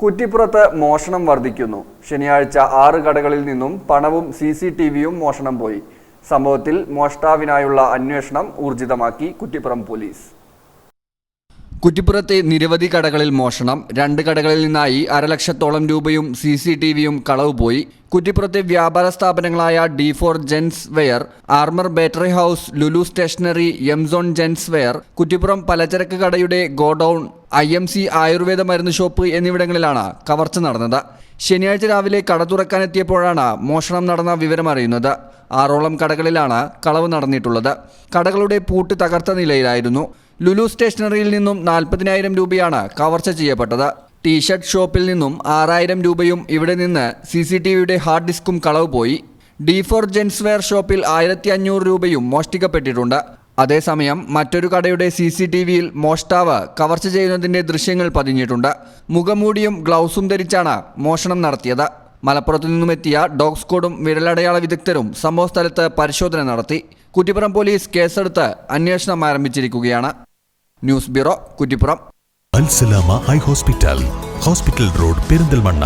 കുറ്റിപ്പുറത്ത് മോഷണം വർദ്ധിക്കുന്നു. ശനിയാഴ്ച ആറ് കടകളിൽ നിന്നും പണവും സി സി ടി വിയും മോഷണം പോയി. സംഭവത്തിൽ മോഷ്ടാവിനായുള്ള അന്വേഷണം ഊർജിതമാക്കി കുറ്റിപ്പുറം പോലീസ്. കുറ്റിപ്പുറത്തെ നിരവധി കടകളിൽ മോഷണം. രണ്ട് കടകളിൽ നിന്നായി അരലക്ഷത്തോളം രൂപയും സി സി ടി വിയും കളവ് പോയി. കുറ്റിപ്പുറത്തെ വ്യാപാര സ്ഥാപനങ്ങളായ D four gents wear armour battery house Lulu stationery Emzone gents wear Kuttippuram പലചരക്ക് കടയുടെ godown I M C Ayurveda മരുന്ന് ഷോപ്പ് എന്നിവിടങ്ങളിലാണ് കവർച്ച നടന്നത്. ശനിയാഴ്ച രാവിലെ കട തുറക്കാനെത്തിയപ്പോഴാണ് മോഷണം നടന്ന വിവരമറിയുന്നത് ആറോളം കടകളിലാണ് കളവ് നടന്നിട്ടുള്ളത്. കടകളുടെ പൂട്ട് തകർത്ത നിലയിലായിരുന്നു. ലുലു സ്റ്റേഷനറിയിൽ നിന്നും നാൽപ്പതിനായിരം രൂപയാണ് കവർച്ച ചെയ്യപ്പെട്ടത്. ടീഷർട്ട് ഷോപ്പിൽ നിന്നും ആറായിരം രൂപയും ഇവിടെ നിന്ന് സി സി ടി വിയുടെ ഹാർഡ് ഡിസ്കും കളവ് പോയി. ഡി ഫോർ ജെൻസ് വെയർ ഷോപ്പിൽ ആയിരത്തി അഞ്ഞൂറ് രൂപയും മോഷ്ടിക്കപ്പെട്ടിട്ടുണ്ട്. അതേസമയം മറ്റൊരു കടയുടെ സി സി ടി വിയിൽ മോഷ്ടാവ് കവർച്ച ചെയ്യുന്നതിന്റെ ദൃശ്യങ്ങൾ പതിഞ്ഞിട്ടുണ്ട്. മുഖമൂടിയും ഗ്ലൗസും ധരിച്ചാണ് മോഷണം നടത്തിയത്. മലപ്പുറത്തു നിന്നുമെത്തിയ ഡോഗ് സ്ക്വാഡും വിരലടയാള വിദഗ്ധരും സംഭവസ്ഥലത്ത് പരിശോധന നടത്തി. കുറ്റിപ്പുറം പോലീസ് കേസെടുത്ത് അന്വേഷണം ആരംഭിച്ചിരിക്കുകയാണ്. News bureau Kuttippuram. Alsalama high hospital hospital road Perinthalmanna.